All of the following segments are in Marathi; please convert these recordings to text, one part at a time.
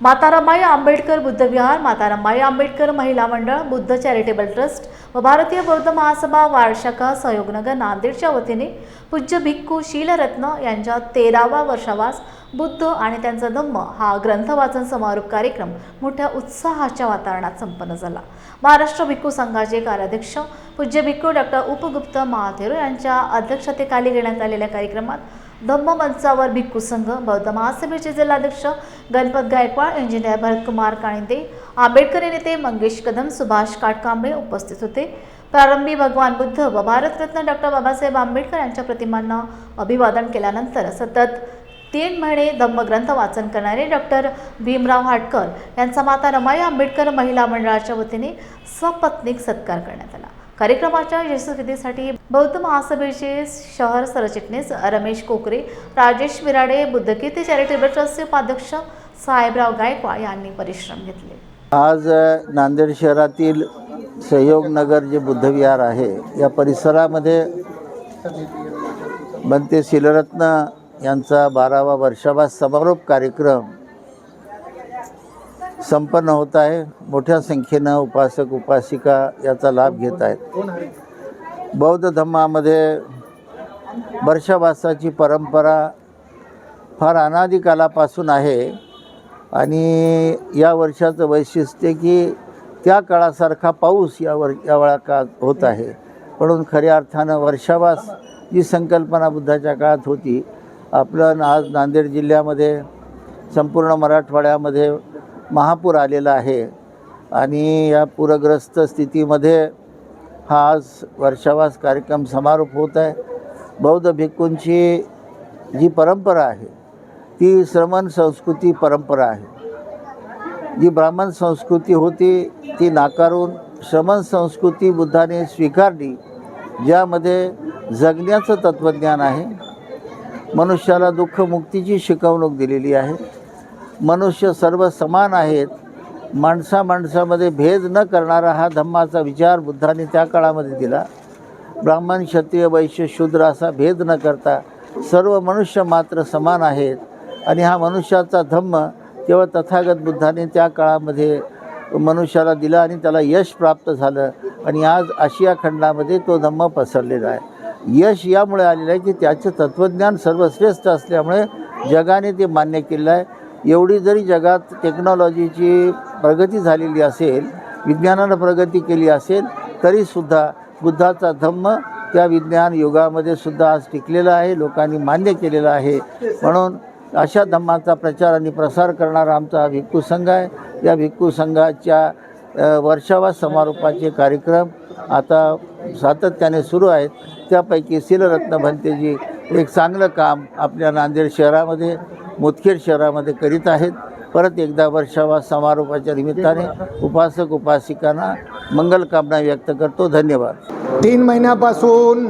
मातारामाई आंबेडकर बुद्धविहार मातारामाई आंबेडकर महिला मंडळ बुद्ध चॅरिटेबल ट्रस्ट व भारतीय बौद्ध महासभा वार्षका सहयोगनगर नांदेडच्या वतीने पूज्य भिक्खू शीलरत्न यांच्या तेरावा वर्षावास बुद्ध आणि त्यांचा धम्म हा ग्रंथ वाचन समारोप कार्यक्रम मोठ्या उत्साहाच्या वातावरणात संपन्न झाला. महाराष्ट्र भिक्खू संघाचे कार्याध्यक्ष पूज्य भिक्खू डॉक्टर उपगुप्त महाथेरो यांच्या अध्यक्षतेखाली घेण्यात आलेल्या कार्यक्रमात धम्म मंचावर भिक्खू संघ बौद्ध महासभेचे जिल्हाध्यक्ष गणपत गायकवाड इंजिनियर भरतकुमार काणिंदे आंबेडकर नेते मंगेश कदम सुभाष काटकांबळे उपस्थित होते. प्रारंभी भगवान बुद्ध व भारतरत्न डॉक्टर बाबासाहेब आंबेडकर यांच्या प्रतिमांना अभिवादन केल्यानंतर सतत तीन महिने धम्मग्रंथ वाचन करणारे डॉक्टर भीमराव हाटकर यांचा माता रमाई आंबेडकर महिला मंडळाच्या वतीने सपत्नीक सत्कार करण्यात आला. कार्यक्रमाच्या यशस्वीतेसाठी बौद्ध महासभेचे शहर सरचिटणीस रमेश कोकरे राजेश विराडे बुद्धकीर्ती चॅरिटेबल ट्रस्टचे उपाध्यक्ष साहेबराव गायकवाड यांनी परिश्रम घेतले. आज नांदेड शहरातील सहयोगनगर जे बुद्धविहार आहे या परिसरामध्ये बनते शिलरत्न यांचा बारावा वर्षावास समारोप कार्यक्रम संपन्न होत आहे. मोठ्या संख्येनं उपासक उपासिका याचा लाभ घेत आहेत. बौद्ध धर्मामध्ये वर्षावासाची परंपरा फार अनादी कालापासून आहे. आणि या वर्षाचं वैशिष्ट्य की त्या काळासारखा पाऊस या वर या वेळा काळात होत आहे. म्हणून खऱ्या अर्थानं वर्षावास जी संकल्पना बुद्धाच्या काळात होती आपलं आज नांदेड जिल्ह्यामध्ये संपूर्ण मराठवाड्यामध्ये महापूर आलेला आहे. आणि या पूरग्रस्त स्थितीमध्ये हा आज वर्षावास कार्यक्रम समारोप होत आहे. बौद्ध भिक्खूंची जी परंपरा आहे ती श्रमण संस्कृती परंपरा आहे. जी ब्राह्मण संस्कृती होती ती नाकारून श्रमण संस्कृती बुद्धाने स्वीकारली ज्यामध्ये जगण्याचं तत्त्वज्ञान आहे. मनुष्याला दुःखमुक्तीची शिकवणूक दिलेली आहे. मनुष्य सर्व समान आहेत. माणसा माणसामध्ये भेद न करणारा हा धम्माचा विचार बुद्धाने त्या काळामध्ये दिला. ब्राह्मण क्षत्रिय वैश्य शूद्र असा भेद न करता सर्व मनुष्य मात्र समान आहेत. आणि हा मनुष्याचा धम्म केवळ तथागत बुद्धाने त्या काळामध्ये मनुष्याला दिला आणि त्याला यश प्राप्त झालं. आणि आज आशिया खंडामध्ये तो धम्म पसरलेला आहे. यश यामुळे आलेलं आहे की त्याचं तत्त्वज्ञान सर्वश्रेष्ठ असल्यामुळे जगाने ते मान्य केलं आहे. एवढी जरी जगात टेक्नॉलॉजीची प्रगती झालेली असेल विज्ञानानं प्रगती केली असेल तरीसुद्धा बुद्धाचा धम्म त्या विज्ञान युगामध्ये सुद्धा आज टिकलेला आहे लोकांनी मान्य केलेलं आहे. म्हणून अशा धम्माचा प्रचार आणि प्रसार करणारा आमचा भिक्खू संघ आहे. या भिक्खू संघाच्या वर्षावा वर्षावास समारोपाचे कार्यक्रम आता सातत्याने सुरू आहेत. त्यापैकी शिलरत्न भंतेजी एक चांगलं काम आपल्या नांदेड शहरामध्ये मुदखेड शहरामध्ये करीत आहेत. परत एकदा वर्षावास समारोपाच्या निमित्ताने उपासक उपासिकांना मंगलकामना व्यक्त करतो. धन्यवाद. तीन महिन्यापासून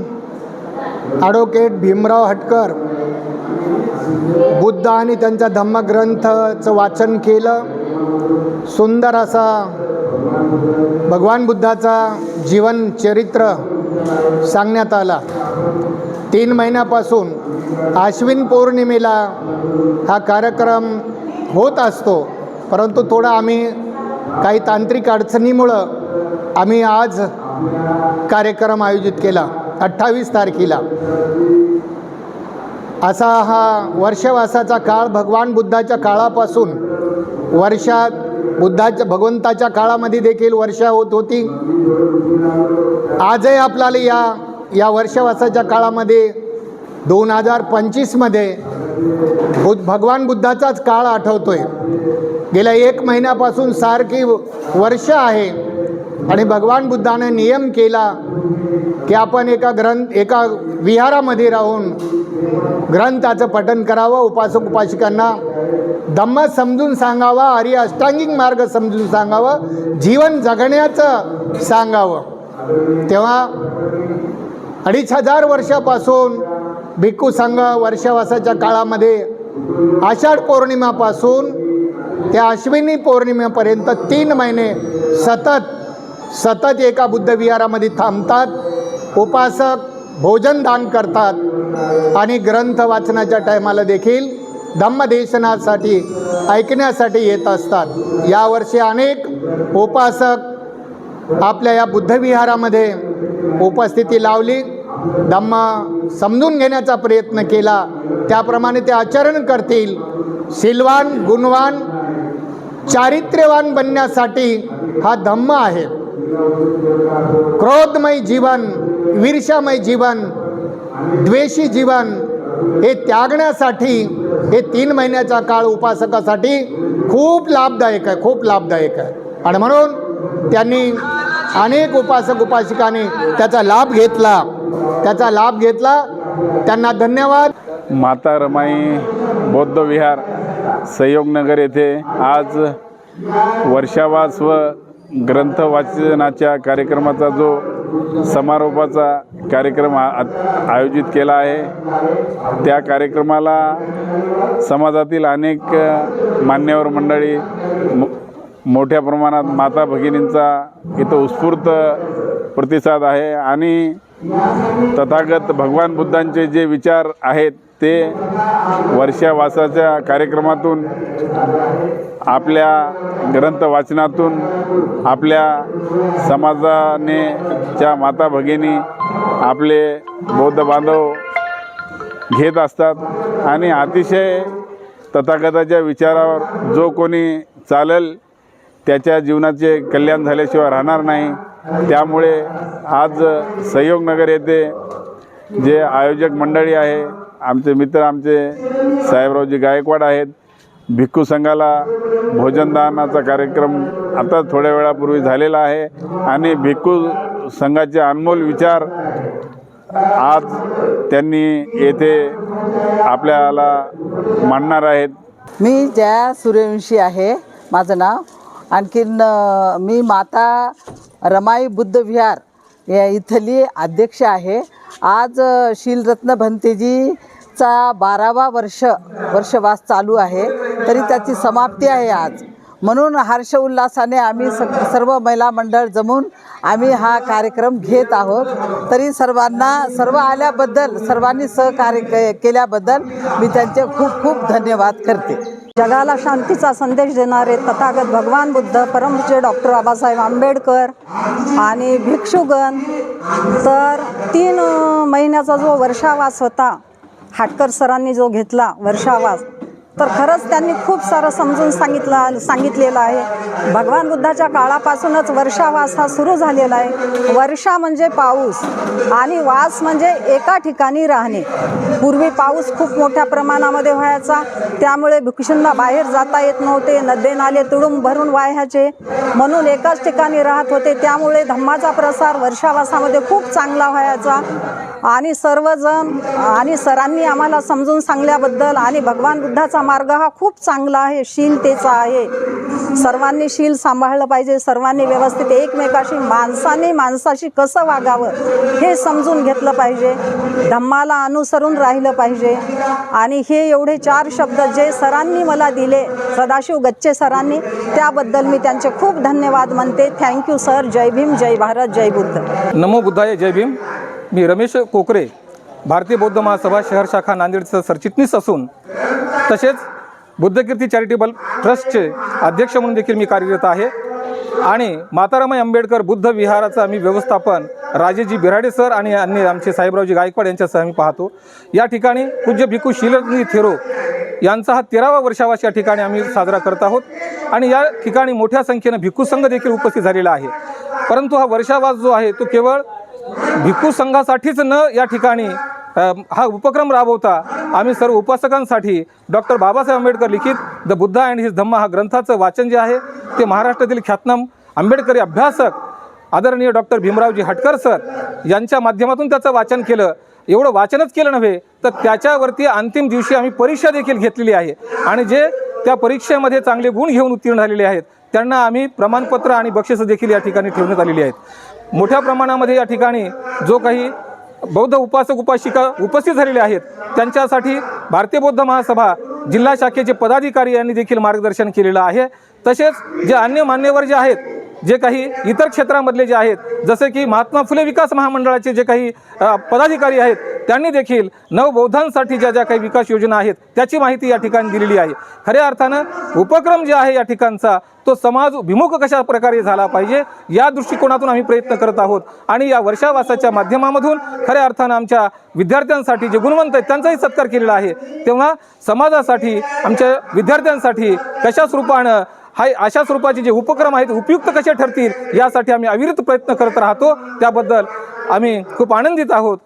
ॲडव्होकेट भीमराव हटकर बुद्ध आणि त्यांच्या धम्मग्रंथचं वाचन केलं. सुंदर असा भगवान बुद्धाचा जीवन चरित्र सांगण्यात आला. तीन महिन्यापासून आश्विन पौर्णिमेला हा कार्यक्रम होत असतो. परंतु थोडा आम्ही काही तांत्रिक अडचणीमुळं आम्ही आज कार्यक्रम आयोजित केला अठ्ठावीस तारखेला. असा हा वर्षवासाचा काळ भगवान बुद्धाच्या काळापासून वर्षात बुद्धाच्या भगवंताच्या काळामध्ये देखील वर्षा होत होती. आजही आपल्याला या या वर्षवासाच्या काळामध्ये दोन हजार पंचवीसमध्ये बुद्ध भगवान बुद्धाचाच काळ आठवतो आहे गेल्या एक महिन्यापासून सारखी वर्ष आहे आणि भगवान बुद्धाने नियम केला की आपण एका ग्रंथ एका विहारामध्ये राहून ग्रंथाचं पठन करावं उपासक उपासिकांना धम्म समजून सांगावा आर्य अष्टांगिक मार्ग समजून सांगावं जीवन जगण्याचं सांगावं. तेव्हा अडीच हजार वर्षापासून भिक्खू संघ वर्षावासाच्या काळामध्ये आषाढ पौर्णिमापासून त्या अश्विनी पौर्णिमेपर्यंत तीन महिने सतत सतत एका बुद्धविहारामध्ये थांबतात उपासक भोजन दान करतात आणि ग्रंथ वाचनाच्या टायमाला देखील धम्मदेशनासाठी ऐकण्यासाठी येत असतात. यावर्षी अनेक उपासक आपल्या या बुद्धविहारामध्ये उपस्थिती लावली. धम्म समजून घेण्याचा प्रयत्न केला. त्याप्रमाणे ते आचरण करतील. शीलवान गुणवान चारित्र्यवान बनण्यासाठी हा धम्म आहे. क्रोधमय जीवन ईर्ष्यामय जीवन द्वेषी जीवन हे त्यागण्यासाठी हे तीन महिन्याचा काळ उपासकासाठी खूप लाभदायक आहे खूप लाभदायक आहे. आणि म्हणून त्यांनी अनेक उपासक उपासिकाने त्याचा लाभ घेतला. त्याचा लाभ घेतला. त्यांना धन्यवाद. माता रमाई बौद्ध विहार संयोगनगर येथे आज वर्षावास व ग्रंथ वाचनाच्या कार्यक्रमाचा जो समारोपाचा कार्यक्रम आ आयोजित केला आहे त्या कार्यक्रमाला समाजातील अनेक मान्यवर मंडळी मोठ्या प्रमाणात माता भगिनींचा इथं उत्स्फूर्त प्रतिसाद आहे आणि तथागत भगवान बुद्धांचे जे विचार आहेत ते वर्षावासाच्या कार्यक्रमातून आपल्या ग्रंथ वाचनातून आपल्या समाजाने च्या माता भगिनी आपले बौद्ध बांधव घेत असतात आणि अतिशय तथागताच्या विचारावर जो कोणी चालेल त्याच्या जीवनाचे कल्याण झाल्याशिवाय राहणार नाही. त्यामुळे आज सहयोगनगर येथे जे आयोजक मंडळी आहे आमचे मित्र आमचे साहेबरावजी गायकवाड आहेत भिक्खू संघाला भोजनदानाचा कार्यक्रम आता थोड्या वेळापूर्वी झालेला आहे आणि भिक्खू संघाचे अनमोल विचार आज त्यांनी येथे आपल्याला मांडणार आहेत. मी जया सूर्यवंशी आहे. माझं नाव आणखीन मी माता रमाई बुद्ध विहार या इथली अध्यक्ष आहे. आज शीलरत्न भंतेजीचा बारावा वर्ष वर्षवास चालू आहे. तरी त्याची समाप्ती आहे आज. म्हणून हर्ष उल्हासाने आम्ही स सर्व महिला मंडळ जमून आम्ही हा कार्यक्रम घेत आहोत. तरी सर्वांना सर्व आल्याबद्दल सर्वांनी सहकार्य के केल्याबद्दल मी त्यांचे खूप खूप धन्यवाद करते. जगाला शांतीचा संदेश देणारे तथागत भगवान बुद्ध परमपूज्य डॉक्टर बाबासाहेब आंबेडकर आणि भिक्षुगण. तर तीन महिन्याचा जो वर्षावास होता हाटकर सरांनी जो घेतला वर्षावास तर खरंच त्यांनी खूप सारं समजून सांगितलं सांगितलेलं आहे. भगवान बुद्धाच्या काळापासूनच वर्षावास हा सुरू झालेला आहे. वर्षा म्हणजे पाऊस आणि वास म्हणजे एका ठिकाणी राहणे. पूर्वी पाऊस खूप मोठ्या प्रमाणामध्ये व्हायचा. त्यामुळे भिक्षूंना बाहेर जाता येत नव्हते. नदे नाले तुडूंब भरून वाह्याचे. म्हणून एकाच ठिकाणी राहत होते. त्यामुळे धम्माचा प्रसार वर्षावासामध्ये खूप चांगला व्हायचा. आणि सर्वजण आणि सरांनी आम्हाला समजून सांगल्याबद्दल आणि भगवान बुद्धाचा मार्ग हा खूप चांगला आहे शीलतेचा आहे. सर्वांनी शील सांभाळलं पाहिजे सर्वांनी व्यवस्थित एकमेकाशी माणसाने माणसाशी कसं वागावं हे समजून घेतलं पाहिजे धम्माला अनुसरून राहिलं पाहिजे. आणि हे एवढे चार शब्द जे सरांनी मला दिले सदाशिव गच्चे सरांनी त्याबद्दल मी त्यांचे खूप धन्यवाद म्हणते. थँक्यू सर जय भीम जय भारत जय बुद्ध. नमो बुद्धाय जय भीम. मी रमेश कोकरे भारतीय बौद्ध महासभा शहर शाखा नांदेडचं सरचिटणीस असून तसेच बुद्धकीर्ती चॅरिटेबल ट्रस्टचे अध्यक्ष म्हणून देखील मी कार्यरत आहे. आणि मातारामाई आंबेडकर बुद्ध विहाराचं आम्ही व्यवस्थापन राजेजी बिराडे सर आणि अन्य आमचे साहेबरावजी गायकवाड यांच्यासह आम्ही पाहतो. या ठिकाणी पूज्य भिकू शिलजी थेरो यांचा हा तेरावा वर्षावास या ठिकाणी आम्ही साजरा करत आहोत. आणि या ठिकाणी मोठ्या संख्येनं भिक्खू संघ देखील उपस्थित झालेला आहे. परंतु हा वर्षावास जो आहे तो केवळ भिक्खू संघासाठीच न या ठिकाणी हा उपक्रम राबवता आम्ही सर्व उपासकांसाठी डॉक्टर बाबासाहेब आंबेडकर लिखित the Buddha and his Dhamma हा ग्रंथाचं वाचन जे आहे ते महाराष्ट्रातील ख्यातनाम आंबेडकरी अभ्यासक आदरणीय डॉक्टर भीमरावजी हटकर सर यांच्या माध्यमातून त्याचं वाचन केलं. एवढं वाचनच केलं नव्हे तर त्याच्यावरती अंतिम दिवशी आम्ही परीक्षा देखील घेतलेली आहे. आणि जे त्या परीक्षेमध्ये चांगले गुण घेऊन उत्तीर्ण झालेले आहेत त्यांना आम्ही प्रमाणपत्र आणि बक्षिसं देखील या ठिकाणी ठेवण्यात आलेली आहेत. मोठ्या प्रमाणामध्ये या ठिकाणी जो काही बौद्ध उपासक उपासिका उपस्थित झालेले आहेत त्यांच्यासाठी भारतीय बौद्ध महासभा जिल्हा शाखेचे पदाधिकारी यांनी देखील मार्गदर्शन केलेलं आहे. तसेच जे अन्य मान्यवर जे आहेत जे काही इतर क्षेत्रामधले जे आहेत जसे की महात्मा फुले विकास महामंडळाचे जे काही पदाधिकारी आहेत त्यांनी देखील नवबौद्धांसाठी ज्या ज्या काही विकास योजना आहेत त्याची माहिती या ठिकाणी दिलेली आहे. खऱ्या अर्थानं उपक्रम जे आहे या ठिकाणचा तो समाज विमुख कशा प्रकारे झाला पाहिजे या दृष्टिकोनातून आम्ही प्रयत्न करत आहोत. आणि या वर्षावासाच्या माध्यमामधून खऱ्या अर्थानं आमच्या विद्यार्थ्यांसाठी जे गुणवंत आहेत त्यांचाही सत्कार केलेला आहे. तेव्हा समाजासाठी आमच्या विद्यार्थ्यांसाठी कशा स्वरूपानं हा अशा स्वरूपाचे जे उपक्रम आहेत उपयुक्त कसे ठरतील यासाठी आम्ही अविरत प्रयत्न करत राहतो. त्याबद्दल आम्ही खूप आनंदित आहोत.